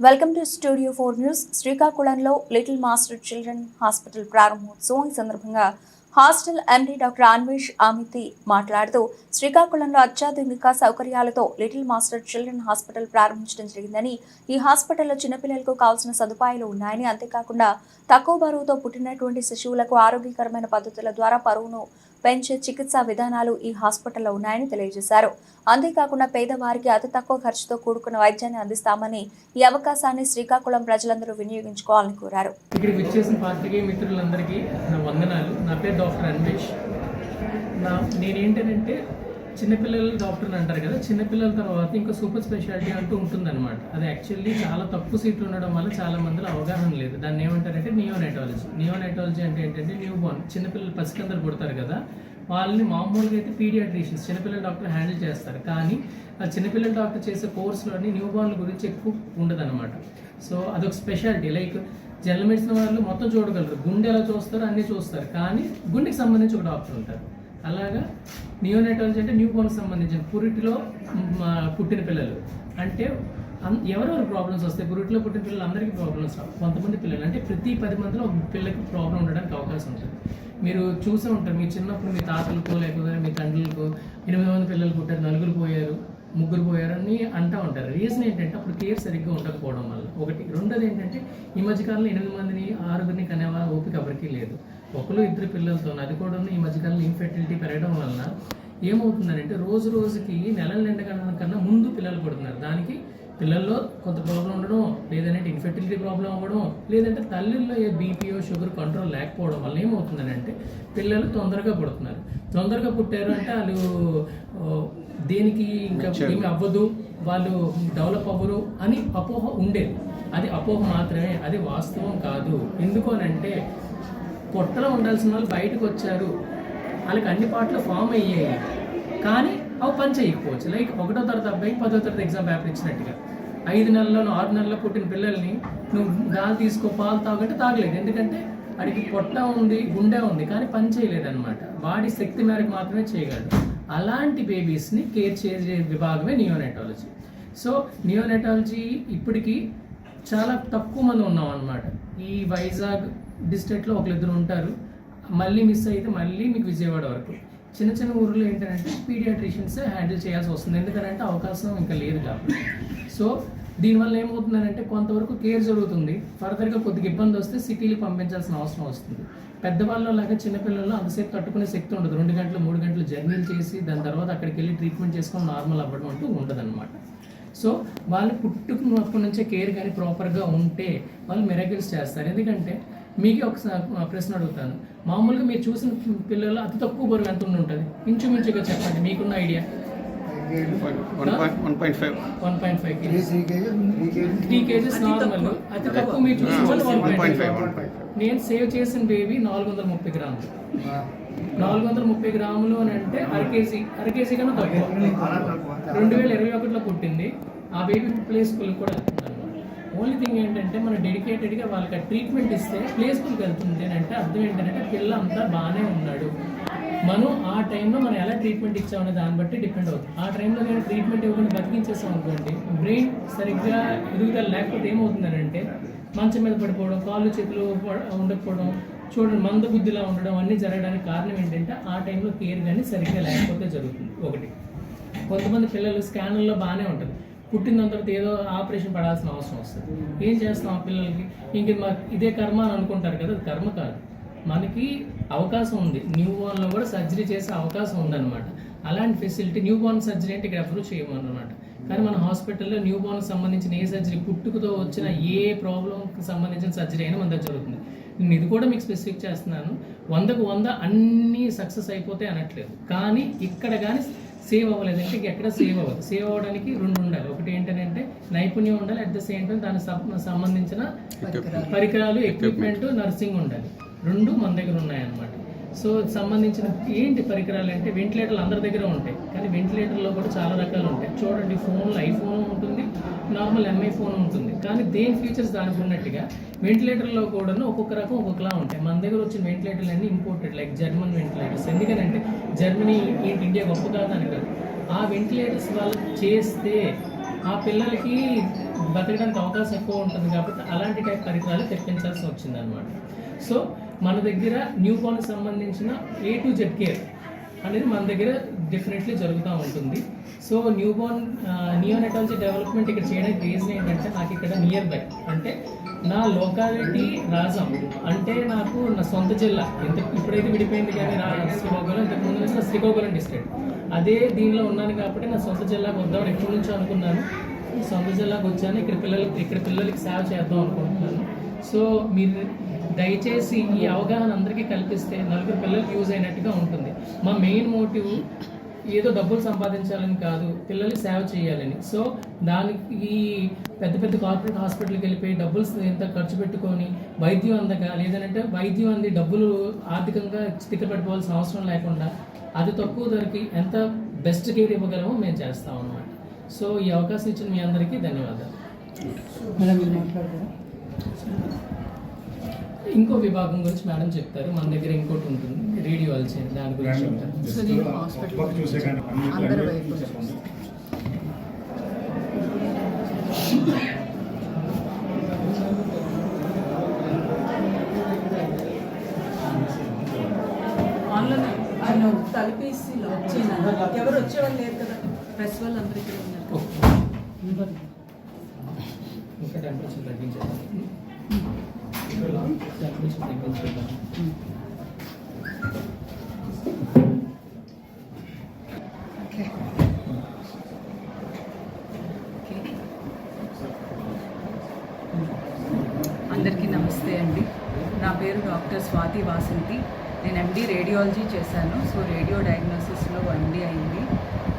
Welcome to studio four news శ్రీకాకుళంలో little master children hospital ప్రారంభోత్సవం ఈ సందర్భంగా హాస్టల్ ఎండీ డాక్టర్ అన్వేష్ అమితి మాట్లాడుతూ శ్రీకాకుళంలో అత్యాధునిక సౌకర్యాలతో లిటిల్ మాస్టర్ చిల్డ్రన్ హాస్పిటల్ ప్రారంభించడం జరిగిందని ఈ హాస్పిటల్లో చిన్నపిల్లలకు కావాల్సిన సదుపాయాలు ఉన్నాయని అంతేకాకుండా తక్కువ బరువుతో పుట్టినటువంటి శిశువులకు ఆరోగ్యకరమైన పద్ధతుల ద్వారా బరువును పెంచే చికిత్సా విధానాలు ఈ హాస్పిటల్లో ఉన్నాయని తెలియజేశారు. అంతేకాకుండా పేదవారికి అతి తక్కువ ఖర్చుతో కూడుకున్న వైద్యాన్ని అందిస్తామని ఈ అవకాశాన్ని శ్రీకాకుళం ప్రజలందరూ వినియోగించుకోవాలని కోరారు. ఇక్కడికి వచ్చేసిన పాత్రికేయ మిత్రులందరికీ నా వందనాలు. నా పేరు డాక్టర్ అన్వేష్. నా నేనేంటంటే చిన్నపిల్లల డాక్టర్ అంటారు కదా చిన్నపిల్లల తర్వాత ఇంకా సూపర్ స్పెషాలిటీ అంటూ ఉంటుందన్నమాట. అది యాక్చువల్లీ చాలా తక్కువ సీట్లు ఉండడం వల్ల చాలా మందిలో అవగాహన లేదు. దాన్ని ఏమంటారంటే నియోనైటాలజీ నియోనైటాలజీ అంటే ఏంటంటే న్యూ బోర్న్ చిన్నపిల్లలు పసికందరు పుడతారు కదా వాళ్ళని మామూలుగా అయితే పీడియాట్రిషియన్స్ చిన్నపిల్లల డాక్టర్ హ్యాండిల్ చేస్తారు. కానీ ఆ చిన్నపిల్లల డాక్టర్ చేసే కోర్సులోని న్యూ బోర్న్ల గురించి ఎక్కువ ఉండదన్నమాట. సో అదొక స్పెషాలిటీ లైక్ జనరల్ మెడిసిన్ వాళ్ళు మొత్తం చూడగలరు. గుండె ఎలా చూస్తారు అన్నీ చూస్తారు. కానీ గుండెకి సంబంధించి ఒక డాక్టర్ ఉంటారు. అలాగా నియోనెటాలజీ అంటే న్యూ బోర్న్కి సంబంధించిన పురిటిలో పుట్టిన పిల్లలు. అంటే ఎవరెవరు ప్రాబ్లమ్స్ వస్తాయి? పురిటిలో పుట్టిన పిల్లలు అందరికీ ప్రాబ్లమ్స్ రావు. కొంతమంది పిల్లలు. అంటే ప్రతి పది మందిలో ఒక పిల్లకి ప్రాబ్లం ఉండడానికి అవకాశం ఉంటుంది. మీరు చూసే ఉంటారు. మీ చిన్నప్పుడు మీ తాతలకు లేకపోతే మీ తండ్రులకు ఎనిమిది మంది పిల్లలు పుట్టారు నలుగురు పోయారు ముగ్గురు పోయారు అని అంటూ ఉంటారు. రీజన్ ఏంటంటే అప్పుడు కేర్ సరిగ్గా ఉండకపోవడం వల్ల. ఒకటి. రెండోది ఏంటంటే ఈ మధ్యకాలంలో ఎనిమిది మందిని ఆరుగురిని కనేవా ఓపిక ఎవరికీ లేదు. ఒకరు ఇద్దరు పిల్లలతో అది కూడా ఈ మధ్యకాలంలో ఇన్ఫెర్టిలిటీ పెరగడం వలన ఏమవుతుందంటే రోజు రోజుకి నెలల నిండగడం కన్నా ముందు పిల్లలు పుడుతున్నారు. దానికి పిల్లల్లో కొంత ప్రాబ్లం ఉండడం లేదంటే ఇన్ఫెర్టిలిటీ ప్రాబ్లం అవ్వడం లేదంటే తల్లిల్లో ఏ బీపీఓ షుగర్ కంట్రోల్ లేకపోవడం వల్ల ఏమవుతుందని అంటే పిల్లలు తొందరగా పుడుతున్నారు. తొందరగా పుట్టారు అంటే వాళ్ళు దేనికి ఇంకా ఏమి అవ్వదు వాళ్ళు డెవలప్ అవ్వరు అని అపోహ ఉండేది. అది అపోహ మాత్రమే అది వాస్తవం కాదు. ఎందుకు అని అంటే పొట్టలో ఉండాల్సిన వాళ్ళు బయటకు వచ్చారు. వాళ్ళకి అన్ని పాటలు ఫామ్ అయ్యాయి. కానీ అవి పని చేయకపోవచ్చు. లైక్ ఒకటో తరగతి అబ్బాయి పదో తరగతి ఎగ్జామ్ పేపర్ ఇచ్చినట్టుగా. ఐదు నెలల్లో ఆరు నెలల్లో పుట్టిన పిల్లల్ని నువ్వు గాలి తీసుకో పాలు తాగంటే తాగలేదు. ఎందుకంటే వాడికి పొట్ట ఉంది గుండె ఉంది కానీ పని చేయలేదు అనమాట వాడి శక్తి మేరకు మాత్రమే చేయగలడు. అలాంటి బేబీస్ని కేర్ చేసే విభాగమే నియోనెటాలజీ సో నియోనెటాలజీ ఇప్పటికీ చాలా తక్కువ మంది ఉన్నాం అనమాట ఈ వైజాగ్ డిస్ట్రిక్ట్లో ఒకరిద్దరు ఉంటారు. మళ్ళీ మిస్ అయితే మళ్ళీ మీకు విజయవాడ వరకు. చిన్న చిన్న ఊర్లో ఏంటంటే పీడియాట్రిషియన్స్ హ్యాండిల్ చేయాల్సి వస్తుంది. ఎందుకంటే అవకాశం ఇంకా లేదు కాబట్టి. సో దీనివల్ల ఏమవుతుందంటే కొంతవరకు కేర్ జరుగుతుంది. ఫర్దర్గా కొద్దిగా ఇబ్బంది వస్తే సిటీలు పంపించాల్సిన అవసరం వస్తుంది. పెద్దవాళ్ళలో లాగా చిన్నపిల్లల్లో అంతసేపు తట్టుకునే శక్తి ఉండదు. రెండు గంటలు మూడు గంటలు జర్నీలు చేసి దాని తర్వాత అక్కడికి వెళ్ళి ట్రీట్మెంట్ చేసుకొని నార్మల్ అవ్వడం అంటూ ఉండదన్నమాట. సో వాళ్ళు పుట్టుకున్నప్పటి నుంచే కేర్ కానీ ప్రాపర్గా ఉంటే వాళ్ళు మెరకిల్స్ చేస్తారు. ఎందుకంటే మీకు ఒకసారి ప్రశ్న అడుగుతాను. మామూలుగా మీరు చూసిన పిల్లలు అతి తక్కువ బరువు ఎంత ఉండి ఉంటుంది? ఇంచుమించుగా చెప్పండి మీకున్న idea one point five one point five kgs three kgs normal అతి తక్కువ. మీరు చూసిన నేను సేవ్ చేసిన బేబీ నాలుగు వందల ముప్పై గ్రాములు. నాలుగు వందల ముప్పై గ్రాములు అని అంటే అరకేసీ కేజీ కన్నా తక్కువ. రెండు వేల ఇరవై ఒకటిలో పుట్టింది. ఆ బేబీ ప్లే స్కూల్ కూడా ఓన్లీ థింగ్ ఏంటంటే మనం డెడికేటెడ్గా వాళ్ళకి ట్రీట్మెంట్ ఇస్తే ప్లే స్కూల్కి వెళ్తుంది అని అంటే అర్థం ఏంటంటే పిల్ల అంతా బాగానే ఉన్నాడు. మనం ఆ టైంలో మనం ఎలా ట్రీట్మెంట్ ఇచ్చామనే దాన్ని బట్టి డిపెండ్ అవుతుంది. ఆ టైంలో నేను ట్రీట్మెంట్ ఇవ్వకుండా బతికించేసాం అనుకోండి బ్రెయిన్ సరిగ్గా ఎదుగుదల లేకపోతే ఏమవుతుందనంటే మంచం మీద పడిపోవడం కాళ్ళు చేతులు ఉండకపోవడం చూడండి మంద బుద్ధిలా ఉండడం అన్నీ జరగడానికి కారణం ఏంటంటే ఆ టైంలో కేర్ కానీ సరిగ్గా లేకపోతే జరుగుతుంది. ఒకటి. కొంతమంది పిల్లలు స్కానర్లో బాగానే ఉంటుంది. పుట్టిన తర్వాత ఏదో ఆపరేషన్ పడాల్సిన అవసరం వస్తుంది. ఏం చేస్తాం ఆ పిల్లలకి? ఇంక మా ఇదే కర్మ అని అనుకుంటారు కదా అది కర్మ కాదు. మనకి అవకాశం ఉంది. న్యూ బోర్న్లో కూడా సర్జరీ చేసే అవకాశం ఉందన్నమాట. అలాంటి ఫెసిలిటీ న్యూ బోర్న్ సర్జరీ అంటే ఇక్కడ అప్రూవ్ చేయమన్నమాట. కానీ మన హాస్పిటల్లో న్యూ బోర్న్కి సంబంధించిన ఏ సర్జరీ పుట్టుకతో వచ్చిన ఏ ప్రాబ్లంకి సంబంధించిన సర్జరీ అయినా మన దగ్గర జరుగుతుంది. నేను ఇది కూడా మీకు స్పెసిఫిక్ చేస్తున్నాను. వందకు వంద అన్నీ సక్సెస్ అయిపోతాయి అనట్లేదు. కానీ ఇక్కడ కానీ సేవ్ అవ్వలేదు. అంటే ఎక్కడ సేవ్ అవ్వదు. సేవ్ అవ్వడానికి రెండు ఉండాలి. ఒకటి ఏంటంటే నైపుణ్యం ఉండాలి. అట్ ద సేమ్ టైం దానికి సంబంధించిన పరికరాలు ఎక్విప్మెంట్ నర్సింగ్ ఉండాలి. రెండు మన దగ్గర ఉన్నాయన్నమాట. సో సంబంధించిన ఏంటి పరికరాలు అంటే వెంటిలేటర్లు అందరి దగ్గర ఉంటాయి. కానీ వెంటిలేటర్లో కూడా చాలా రకాలు ఉంటాయి. చూడండి ఫోన్లో ఐఫోన్ నార్మల్ ఎంఐ ఫోన్ ఉంటుంది. కానీ దేని ఫీచర్స్ దానికి ఉన్నట్టుగా వెంటిలేటర్లో కూడా ఒక్కొక్క రకం ఒక్కొక్కలా ఉంటాయి. మన దగ్గర వచ్చిన వెంటిలేటర్లు అన్నీ ఇంపోర్టెడ్ లైక్ జర్మన్ వెంటిలేటర్స్ ఎందుకంటే జర్మనీ ఏంటి ఇండియా గొప్ప కాదని అని కాదు. ఆ వెంటిలేటర్స్ వాళ్ళు చేస్తే ఆ పిల్లలకి బతకడానికి అవకాశం ఎక్కువ ఉంటుంది కాబట్టి అలాంటి టైప్ పరికరాలు తెప్పించాల్సి వచ్చింది అనమాట సో మన దగ్గర న్యూ బోర్న్కి సంబంధించిన ఏ టు జెడ్ కేర్ అనేది మన దగ్గర డెఫినెట్లీ జరుగుతూ ఉంటుంది. So newborn neonatology development ఇక్కడ చేయడానికి రీజన్ ఏంటంటే నాకు ఇక్కడ నియర్ బై అంటే నా లోకాలిటీ రాజం. అంటే నాకు నా సొంత జిల్లా. ఎంత ఇప్పుడైతే విడిపోయింది కానీ నా శ్రీకాకుళం ఇంతకు ముందు నుంచి నా శ్రీకాకుళం డిస్ట్రిక్ట్ అదే దీనిలో ఉన్నాను కాబట్టి నా సొంత జిల్లాకు వద్దామని ఎప్పటి నుంచో అనుకున్నాను. సొంత జిల్లాకు వచ్చాను. ఇక్కడ పిల్లలకి ఇక్కడ పిల్లలకి సేవ చేద్దాం అనుకుంటున్నాను. సో మీరు దయచేసి ఈ అవగాహన అందరికీ కల్పిస్తే నలుగురు పిల్లలకి యూజ్ అయినట్టుగా ఉంటుంది. మా మెయిన్ మోటివ్ ఏదో డబ్బులు సంపాదించాలని కాదు పిల్లల్ని సేవ చేయాలని. సో దానికి పెద్ద పెద్ద కార్పొరేట్ హాస్పిటల్కి వెళ్ళిపోయి డబ్బులు ఎంత ఖర్చు పెట్టుకొని వైద్యం అందక లేదంటే వైద్యం అంది డబ్బులు ఆర్థికంగా స్థితిపెట్టుకోవాల్సిన అవసరం లేకుండా అది తక్కువ ధరకి ఎంత బెస్ట్ కేర్ ఇవ్వగలమో మేము చేస్తాం అన్నమాట. సో ఈ అవకాశం ఇచ్చిన మీ అందరికీ ధన్యవాదాలు. మేడం మీరు మాట్లాడతారా? ఇంకో విభాగం గురించి మేడం చెప్తారు. మన దగ్గర ఇంకోటి ఉంటుంది. రేడియాలజీ అని దాని గురించి చెప్తారు. తలపేసి లాక్ చేయను ఎవరు వచ్చేవాళ్ళు లేరు కదా. ప్రెస్ వాళ్ళు అందరూ ఇక్కడ ఉన్నారు. ఇంకా టెంపరేచర్ తగ్గించేద్దాం అందరికీ నమస్తే అండి. నా పేరు డాక్టర్ స్వాతి వాసంతి. నేను ఎండి రేడియాలజీ చేశాను. సో రేడియో డయాగ్నోసిస్లో ఎండి అయింది.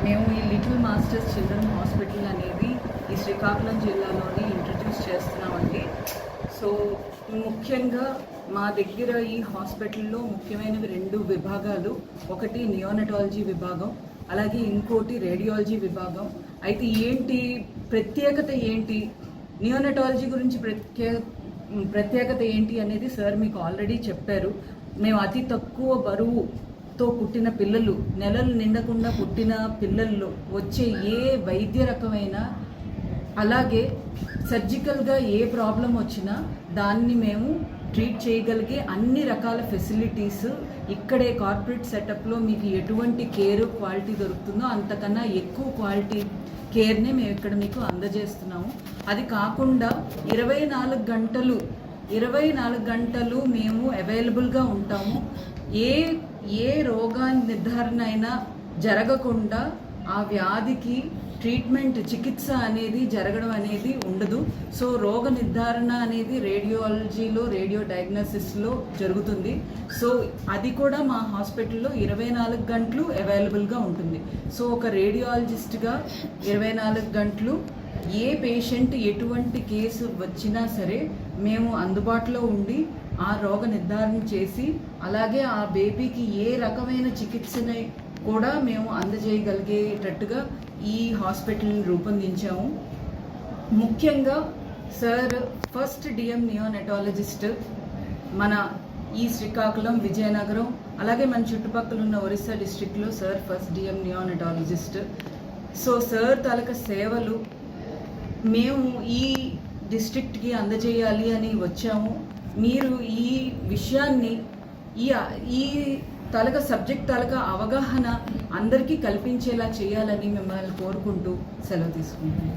మేము ఈ లిటిల్ మాస్టర్స్ చిల్డ్రన్ హాస్పిటల్ అనేది ఈ శ్రీకాకుళం జిల్లాలోని ముఖ్యంగా మా దగ్గర ఈ హాస్పిటల్లో ముఖ్యమైనవి రెండు విభాగాలు. ఒకటి నియోనటాలజీ విభాగం అలాగే ఇంకోటి రేడియాలజీ విభాగం. అయితే ఏంటి ప్రత్యేకత ఏంటి? నియోనటాలజీ గురించి ప్రత్యే ప్రత్యేకత ఏంటి అనేది సార్ మీకు ఆల్రెడీ చెప్పారు. మేము అతి తక్కువ బరువుతో పుట్టిన పిల్లలు నెలలు నిండకుండా పుట్టిన పిల్లల్లో వచ్చే ఏ వైద్య రకమైన అలాగే సర్జికల్గా ఏ ప్రాబ్లం వచ్చినా దాన్ని మేము ట్రీట్ చేయగలిగే అన్ని రకాల ఫెసిలిటీస్ ఇక్కడే కార్పొరేట్ సెటప్లో మీకు ఎటువంటి కేర్ క్వాలిటీ దొరుకుతుందో అంతకన్నా ఎక్కువ క్వాలిటీ కేర్ని మేము ఇక్కడ మీకు అందజేస్తున్నాము. అది కాకుండా ఇరవై నాలుగు గంటలు ఇరవై నాలుగు గంటలు మేము అవైలబుల్గా ఉంటాము. ఏ ఏ రోగా నిర్ధారణ అయినా జరగకుండా ఆ వ్యాధికి ట్రీట్మెంట్ చికిత్స అనేది జరగడం అనేది ఉండదు. సో రోగ నిర్ధారణ అనేది రేడియాలజీలో రేడియో డయాగ్నోసిస్లో జరుగుతుంది. సో అది కూడా మా హాస్పిటల్లో ఇరవై నాలుగు గంటలు అవైలబుల్గా ఉంటుంది. సో ఒక రేడియాలజిస్ట్గా ఇరవై నాలుగు గంటలు ఏ పేషెంట్ ఎటువంటి కేసు వచ్చినా సరే మేము అందుబాటులో ఉండి ఆ రోగ నిర్ధారణ చేసి అలాగే ఆ బేబీకి ఏ రకమైన చికిత్సని కూడా మేము అందజేయగలిగేటట్టుగా ఈ హాస్పిటల్ని రూపొందించాము. ముఖ్యంగా సార్ ఫస్ట్ డిఎం నియోనెటాలజిస్ట్ మన ఈ శ్రీకాకుళం విజయనగరం అలాగే మన చుట్టుపక్కల ఉన్న ఒరిస్సా డిస్ట్రిక్ట్లో sir first DM neonatologist. So sir తాలూకా సేవలు మేము ఈ డిస్ట్రిక్ట్కి అందజేయాలి అని వచ్చాము. మీరు ఈ విషయాన్ని ఈ ఈ తాలూకా సబ్జెక్ట్ తాలూకా అవగాహన అందరికీ కల్పించేలా చేయాలని మిమ్మల్ని కోరుకుంటూ సెలవు తీసుకుంటున్నాను.